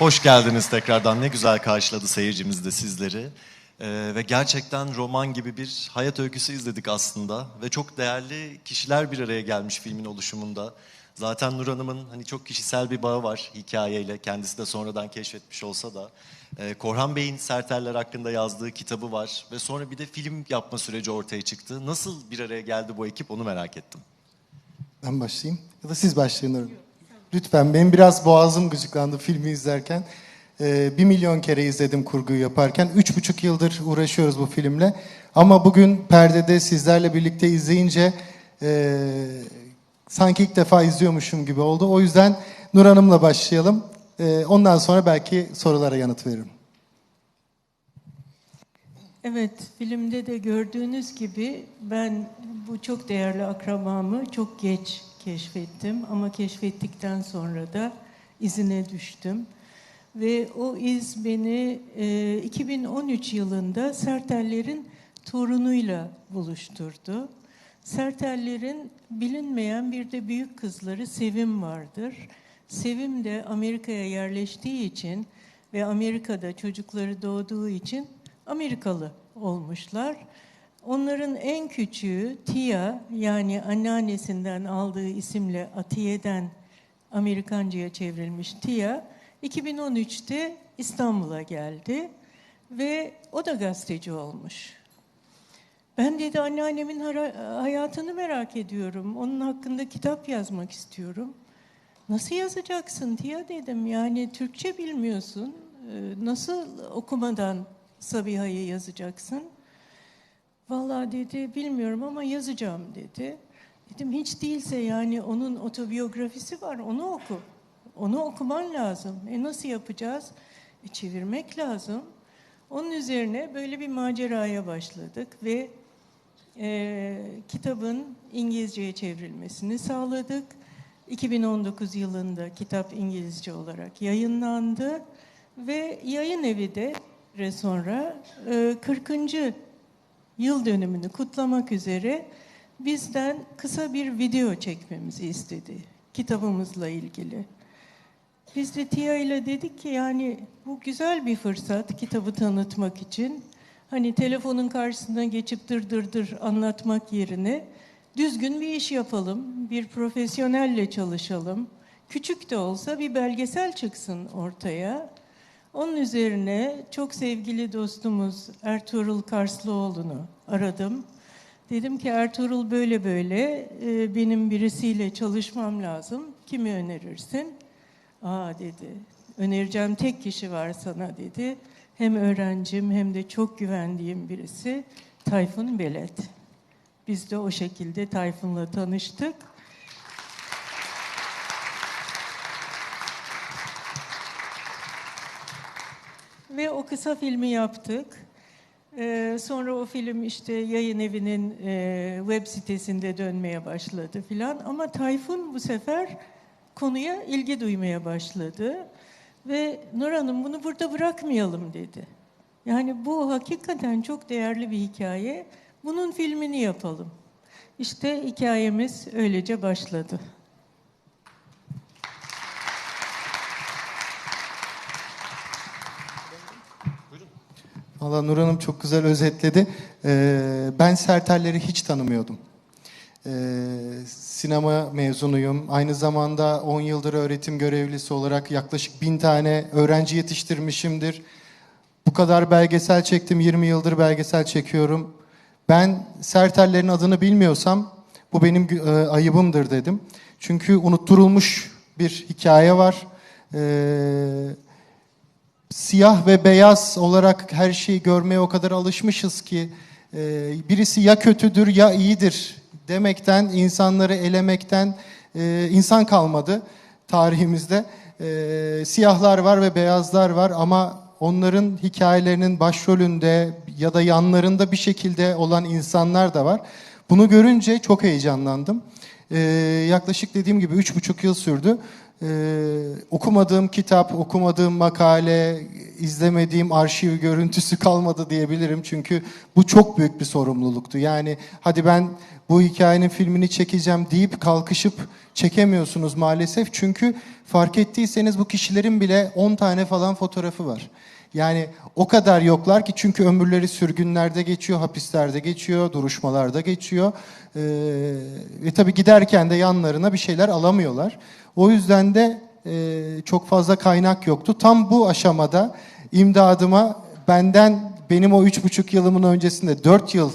Hoş geldiniz tekrardan. Ne güzel karşıladı seyircimiz de sizleri. Ee, ve gerçekten roman gibi bir hayat öyküsü izledik aslında. Ve çok değerli kişiler bir araya gelmiş filmin oluşumunda. Zaten Nur Hanım'ın hani çok kişisel bir bağı var hikayeyle. Kendisi de sonradan keşfetmiş olsa da. Ee, Korhan Bey'in Serteller hakkında yazdığı kitabı var. Ve sonra bir de film yapma süreci ortaya çıktı. Nasıl bir araya geldi bu ekip onu merak ettim. Ben başlayayım ya da siz başlayın Nurhan. Lütfen benim biraz boğazım gıcıklandı filmi izlerken. Ee, bir milyon kere izledim kurguyu yaparken. Üç buçuk yıldır uğraşıyoruz bu filmle. Ama bugün perdede sizlerle birlikte izleyince e, sanki ilk defa izliyormuşum gibi oldu. O yüzden Nur Hanım'la başlayalım. Ee, ondan sonra belki sorulara yanıt veririm. Evet, filmde de gördüğünüz gibi ben bu çok değerli akrabamı çok geç keşfettim ama keşfettikten sonra da izine düştüm. Ve o iz beni e, 2013 yılında Serteller'in torunuyla buluşturdu. Serteller'in bilinmeyen bir de büyük kızları Sevim vardır. Sevim de Amerika'ya yerleştiği için ve Amerika'da çocukları doğduğu için Amerikalı olmuşlar. Onların en küçüğü Tia yani anneannesinden aldığı isimle Atiye'den Amerikanca'ya çevrilmiş Tia 2013'te İstanbul'a geldi ve o da gazeteci olmuş. Ben dedi anneannemin hayatını merak ediyorum. Onun hakkında kitap yazmak istiyorum. Nasıl yazacaksın Tia dedim. Yani Türkçe bilmiyorsun. Ee, Nasıl okumadan Sabiha'yı yazacaksın? Vallahi dedi bilmiyorum ama yazacağım dedi. Dedim hiç değilse yani onun otobiyografisi var onu oku. Onu okuman lazım. E nasıl yapacağız? E çevirmek lazım. Onun üzerine böyle bir maceraya başladık ve e, kitabın İngilizceye çevrilmesini sağladık. 2019 yılında kitap İngilizce olarak yayınlandı ve yayın evi de sonra e, 40. yıl dönümünü kutlamak üzere bizden kısa bir video çekmemizi istedi kitabımızla ilgili. Biz de Tia ile dedik ki yani bu güzel bir fırsat kitabı tanıtmak için. Hani telefonun karşısına geçip dır dır dır anlatmak yerine düzgün bir iş yapalım, bir profesyonelle çalışalım. Küçük de olsa bir belgesel çıksın ortaya. Onun üzerine çok sevgili dostumuz Ertuğrul Karslıoğlu'nu aradım. Dedim ki Ertuğrul böyle böyle e, benim birisiyle çalışmam lazım. Kimi önerirsin? Aa dedi. Önereceğim tek kişi var sana dedi. Hem öğrencim hem de çok güvendiğim birisi Tayfun Belet. Biz de o şekilde Tayfun'la tanıştık. Ve o kısa filmi yaptık. Ee, sonra o film işte yayın evinin e, web sitesinde dönmeye başladı filan. Ama Tayfun bu sefer konuya ilgi duymaya başladı. Ve Nur Hanım bunu burada bırakmayalım dedi. Yani bu hakikaten çok değerli bir hikaye. Bunun filmini yapalım. İşte hikayemiz öylece başladı. Valla Nur Hanım çok güzel özetledi. Ee, ben Serteller'i hiç tanımıyordum. Ee, sinema mezunuyum. Aynı zamanda 10 yıldır öğretim görevlisi olarak yaklaşık bin tane öğrenci yetiştirmişimdir. Bu kadar belgesel çektim. 20 yıldır belgesel çekiyorum. Ben Serteller'in adını bilmiyorsam bu benim e, ayıbımdır dedim. Çünkü unutturulmuş bir hikaye var. Ee, siyah ve beyaz olarak her şeyi görmeye o kadar alışmışız ki e, birisi ya kötüdür ya iyidir demekten, insanları elemekten e, insan kalmadı tarihimizde. E, siyahlar var ve beyazlar var ama onların hikayelerinin başrolünde ya da yanlarında bir şekilde olan insanlar da var. Bunu görünce çok heyecanlandım. E, yaklaşık dediğim gibi üç buçuk yıl sürdü. Ee, okumadığım kitap, okumadığım makale, izlemediğim arşiv görüntüsü kalmadı diyebilirim. Çünkü bu çok büyük bir sorumluluktu. Yani hadi ben bu hikayenin filmini çekeceğim deyip kalkışıp çekemiyorsunuz maalesef. Çünkü fark ettiyseniz bu kişilerin bile 10 tane falan fotoğrafı var. Yani o kadar yoklar ki çünkü ömürleri sürgünlerde geçiyor, hapislerde geçiyor, duruşmalarda geçiyor. Ee, ve tabii giderken de yanlarına bir şeyler alamıyorlar. O yüzden de e, çok fazla kaynak yoktu. Tam bu aşamada imdadıma benden benim o üç buçuk yılımın öncesinde dört yıl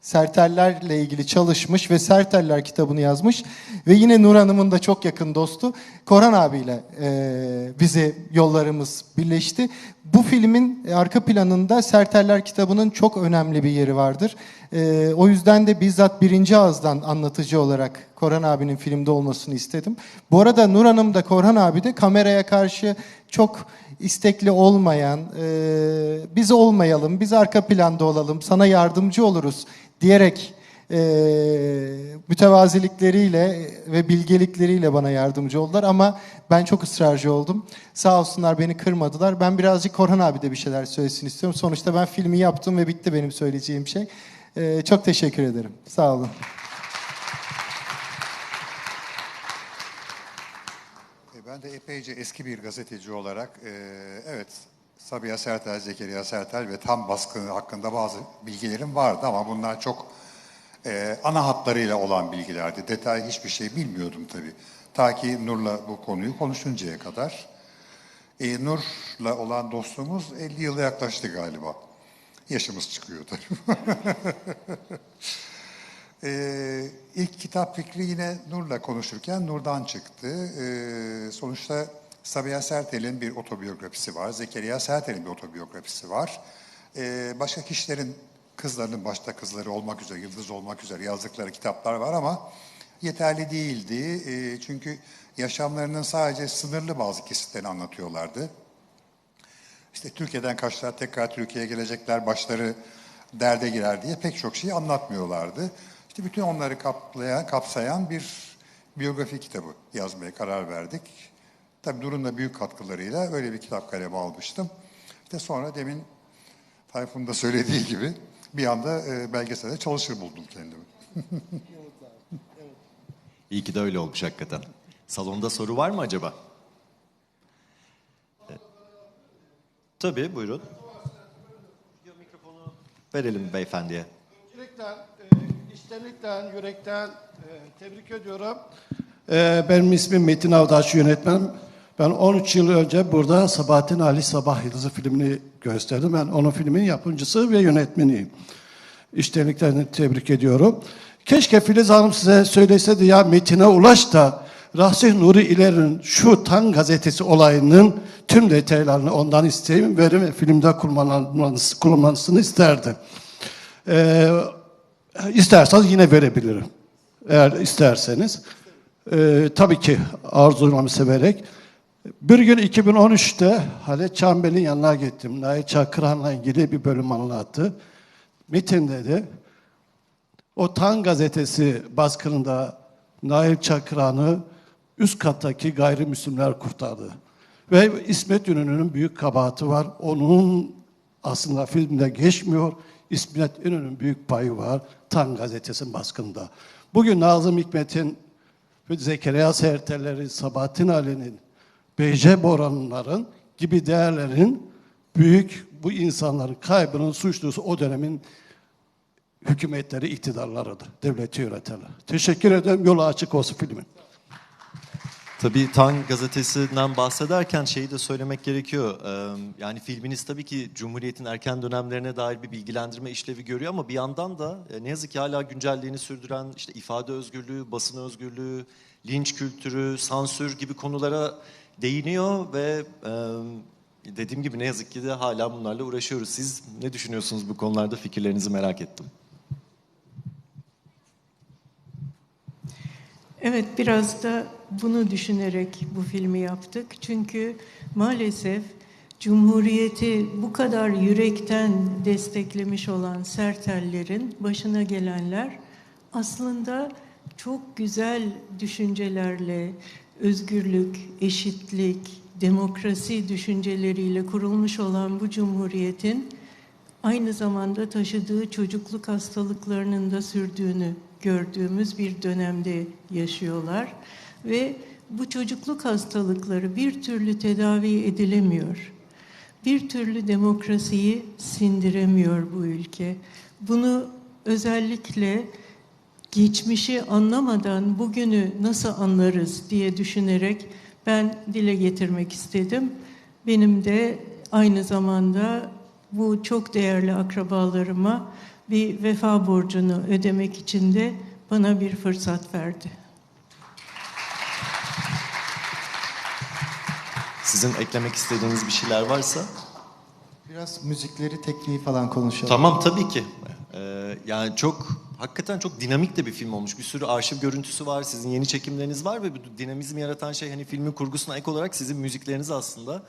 Sertellerle ilgili çalışmış ve Serteller kitabını yazmış. Ve yine Nur Hanım'ın da çok yakın dostu Koran abiyle e, bizi yollarımız birleşti. Bu filmin arka planında Serteller kitabının çok önemli bir yeri vardır. E, o yüzden de bizzat birinci ağızdan anlatıcı olarak Korhan abinin filmde olmasını istedim. Bu arada Nur Hanım da Korhan abi de kameraya karşı çok istekli olmayan, e, biz olmayalım, biz arka planda olalım, sana yardımcı oluruz diyerek e, mütevazilikleriyle ve bilgelikleriyle bana yardımcı oldular ama ben çok ısrarcı oldum. Sağ olsunlar beni kırmadılar. Ben birazcık Korhan abi de bir şeyler söylesin istiyorum. Sonuçta ben filmi yaptım ve bitti benim söyleyeceğim şey. E, çok teşekkür ederim. Sağ olun. E, Ben de epeyce eski bir gazeteci olarak, e, evet Sabiha Sertel, Zekeriya Sertel ve tam baskını hakkında bazı bilgilerim vardı ama bunlar çok e, ana hatlarıyla olan bilgilerdi. Detay hiçbir şey bilmiyordum tabii. Ta ki Nur'la bu konuyu konuşuncaya kadar. E, Nur'la olan dostluğumuz 50 yıla yaklaştı galiba. Yaşımız çıkıyor tabii. Ee, ilk kitap fikri yine Nur'la konuşurken Nur'dan çıktı. Ee, sonuçta Sabiha Sertel'in bir otobiyografisi var. Zekeriya Sertel'in bir otobiyografisi var. Ee, başka kişilerin kızlarının başta kızları olmak üzere, yıldız olmak üzere yazdıkları kitaplar var ama yeterli değildi. Ee, çünkü yaşamlarının sadece sınırlı bazı kesitlerini anlatıyorlardı. İşte Türkiye'den kaçtılar, tekrar Türkiye'ye gelecekler, başları derde girer diye pek çok şey anlatmıyorlardı. İşte bütün onları kaplayan, kapsayan bir biyografi kitabı yazmaya karar verdik. Tabii Dur'un da büyük katkılarıyla öyle bir kitap kalemi almıştım. İşte sonra demin Tayfun'un da söylediği gibi bir anda e, belgeselde çalışır buldum kendimi. İyi ki de öyle olmuş hakikaten. Salonda soru var mı acaba? Tabii buyurun. Mikrofonu verelim beyefendiye. Öncelikle, e, içtenlikten, yürekten e, tebrik ediyorum. E, benim ismim Metin Avdaş yönetmen. Ben 13 yıl önce burada Sabahattin Ali Sabah Yıldızı filmini gösterdim. Ben onun filmin yapımcısı ve yönetmeniyim. İçtenlikten tebrik ediyorum. Keşke Filiz Hanım size söyleseydi ya Metin'e ulaş da Rahsih Nuri İler'in şu Tan gazetesi olayının tüm detaylarını ondan isteyeyim ve filmde kullanılmasını, kullanılmasını isterdim. Ee, isterseniz yine verebilirim. Eğer isterseniz. Ee, tabii ki arzulamı severek. Bir gün 2013'te Halit Çambel'in yanına gittim. Nail Çakıran'la ilgili bir bölüm anlattı. Metin dedi. O Tan gazetesi baskınında Nail Çakıran'ı üst kattaki gayrimüslimler kurtardı. Ve İsmet İnönü'nün büyük kabahati var. Onun aslında filmde geçmiyor. İsmet İnönü'nün büyük payı var Tan gazetesinin baskında. Bugün Nazım Hikmet'in, Zekeriya Serteller'in, Sabahattin Ali'nin, Beyce Boranlıların gibi değerlerin büyük bu insanların kaybının suçlusu o dönemin hükümetleri, iktidarlarıdır, devleti yönetenler. Teşekkür ederim. Yolu açık olsun filmin. Tabii Tan gazetesinden bahsederken şeyi de söylemek gerekiyor. Yani filminiz tabii ki Cumhuriyet'in erken dönemlerine dair bir bilgilendirme işlevi görüyor ama bir yandan da e, ne yazık ki hala güncelliğini sürdüren işte ifade özgürlüğü, basın özgürlüğü, linç kültürü, sansür gibi konulara değiniyor ve dediğim gibi ne yazık ki de hala bunlarla uğraşıyoruz. Siz ne düşünüyorsunuz bu konularda fikirlerinizi merak ettim. Evet, biraz da bunu düşünerek bu filmi yaptık. Çünkü maalesef Cumhuriyeti bu kadar yürekten desteklemiş olan Sertellerin başına gelenler aslında çok güzel düşüncelerle özgürlük, eşitlik, demokrasi düşünceleriyle kurulmuş olan bu cumhuriyetin aynı zamanda taşıdığı çocukluk hastalıklarının da sürdüğünü gördüğümüz bir dönemde yaşıyorlar ve bu çocukluk hastalıkları bir türlü tedavi edilemiyor. Bir türlü demokrasiyi sindiremiyor bu ülke. Bunu özellikle geçmişi anlamadan bugünü nasıl anlarız diye düşünerek ben dile getirmek istedim. Benim de aynı zamanda bu çok değerli akrabalarıma bir vefa borcunu ödemek için de bana bir fırsat verdi. Sizin eklemek istediğiniz bir şeyler varsa? Biraz müzikleri, tekniği falan konuşalım. Tamam tabii ki. Ee, yani çok hakikaten çok dinamik de bir film olmuş. Bir sürü arşiv görüntüsü var, sizin yeni çekimleriniz var ve bu dinamizmi yaratan şey hani filmin kurgusuna ek olarak sizin müzikleriniz aslında.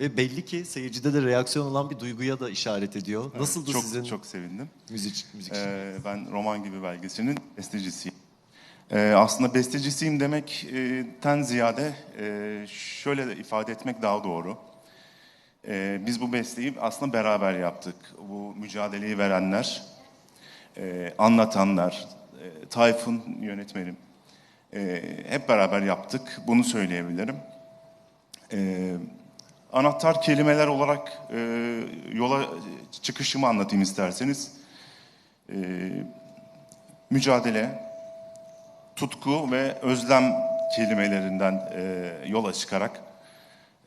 Ve belli ki seyircide de reaksiyon olan bir duyguya da işaret ediyor. Evet, Nasıldı çok, sizin Çok sevindim. müzik müzik? Ee, ben Roman gibi belgeselinin bestecisiyim. Ee, aslında bestecisiyim demekten ziyade e, şöyle de ifade etmek daha doğru. Ee, biz bu besteyi aslında beraber yaptık. Bu mücadeleyi verenler, e, anlatanlar, e, Tayfun yönetmenim. E, hep beraber yaptık. Bunu söyleyebilirim. E, anahtar kelimeler olarak e, yola çıkışımı anlatayım isterseniz. E, mücadele, tutku ve özlem kelimelerinden e, yola çıkarak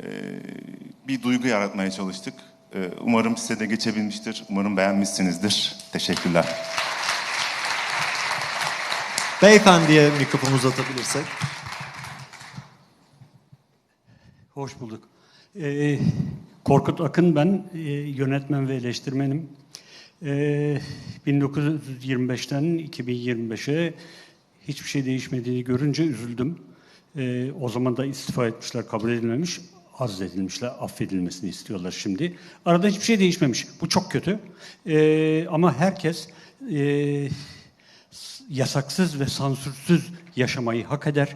e, bir duygu yaratmaya çalıştık. E, umarım size de geçebilmiştir. Umarım beğenmişsinizdir. Teşekkürler. Beyefendiye mikrofonu uzatabilirsek. Hoş bulduk. Ee, Korkut Akın ben, e, yönetmen ve eleştirmenim. Ee, 1925'ten 2025'e hiçbir şey değişmediğini görünce üzüldüm. Ee, o zaman da istifa etmişler, kabul edilmemiş, arz edilmişler, affedilmesini istiyorlar şimdi. Arada hiçbir şey değişmemiş. Bu çok kötü. Ee, ama herkes e, yasaksız ve sansürsüz yaşamayı hak eder.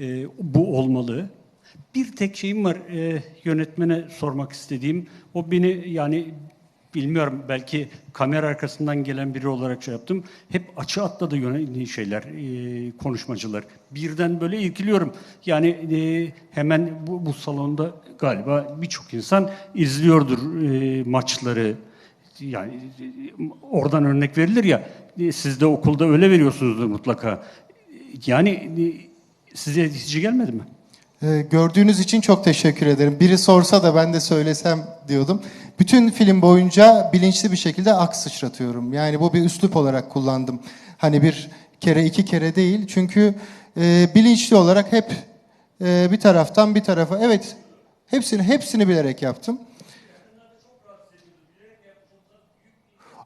Ee, bu olmalı. Bir tek şeyim var e, yönetmene sormak istediğim. O beni yani bilmiyorum belki kamera arkasından gelen biri olarak şey yaptım. Hep açı atladı yöne şeyler, e, konuşmacılar. Birden böyle irkiliyorum. Yani e, hemen bu, bu salonda galiba birçok insan izliyordur e, maçları. Yani oradan örnek verilir ya. e, Siz de okulda öyle veriyorsunuzdur mutlaka. Yani e, size itici gelmedi mi? Ee, gördüğünüz için çok teşekkür ederim. Biri sorsa da ben de söylesem diyordum. Bütün film boyunca bilinçli bir şekilde aks sıçratıyorum. Yani bu bir üslup olarak kullandım. Hani bir kere iki kere değil. Çünkü e, bilinçli olarak hep e, bir taraftan bir tarafa. Evet hepsini hepsini bilerek yaptım.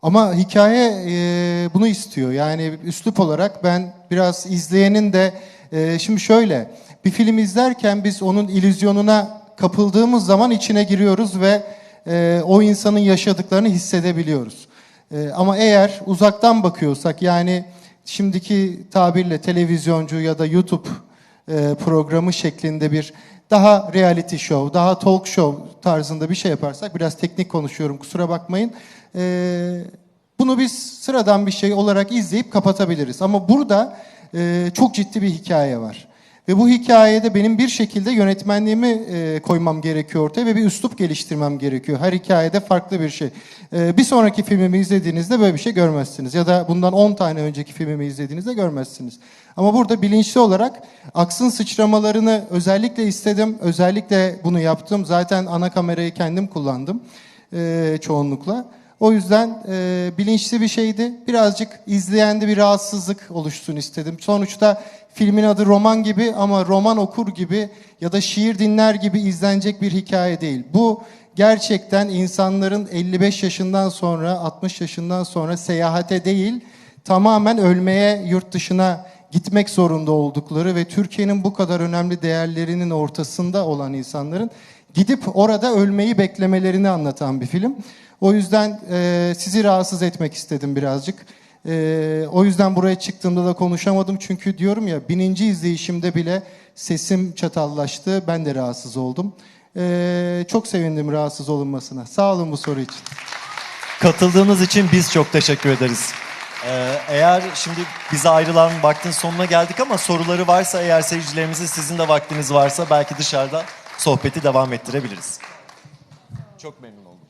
Ama hikaye e, bunu istiyor. Yani üslup olarak ben biraz izleyenin de e, şimdi şöyle bir film izlerken biz onun illüzyonuna kapıldığımız zaman içine giriyoruz ve e, o insanın yaşadıklarını hissedebiliyoruz. E, ama eğer uzaktan bakıyorsak yani şimdiki tabirle televizyoncu ya da YouTube e, programı şeklinde bir daha reality show, daha talk show tarzında bir şey yaparsak biraz teknik konuşuyorum kusura bakmayın. E, bunu biz sıradan bir şey olarak izleyip kapatabiliriz. Ama burada e, çok ciddi bir hikaye var. Ve bu hikayede benim bir şekilde yönetmenliğimi e, koymam gerekiyor ortaya ve bir üslup geliştirmem gerekiyor. Her hikayede farklı bir şey. E, bir sonraki filmimi izlediğinizde böyle bir şey görmezsiniz. Ya da bundan 10 tane önceki filmimi izlediğinizde görmezsiniz. Ama burada bilinçli olarak aksın sıçramalarını özellikle istedim. Özellikle bunu yaptım. Zaten ana kamerayı kendim kullandım e, çoğunlukla. O yüzden e, bilinçli bir şeydi. Birazcık izleyende bir rahatsızlık oluşsun istedim. Sonuçta filmin adı roman gibi ama roman okur gibi ya da şiir dinler gibi izlenecek bir hikaye değil. Bu gerçekten insanların 55 yaşından sonra 60 yaşından sonra seyahate değil tamamen ölmeye yurt dışına gitmek zorunda oldukları ve Türkiye'nin bu kadar önemli değerlerinin ortasında olan insanların gidip orada ölmeyi beklemelerini anlatan bir film. O yüzden e, sizi rahatsız etmek istedim birazcık. Ee, o yüzden buraya çıktığımda da konuşamadım. Çünkü diyorum ya bininci izleyişimde bile sesim çatallaştı. Ben de rahatsız oldum. Ee, çok sevindim rahatsız olunmasına. Sağ olun bu soru için. Katıldığınız için biz çok teşekkür ederiz. Ee, eğer şimdi bize ayrılan vaktin sonuna geldik ama soruları varsa eğer seyircilerimizin sizin de vaktiniz varsa belki dışarıda sohbeti devam ettirebiliriz. Çok memnun oldum.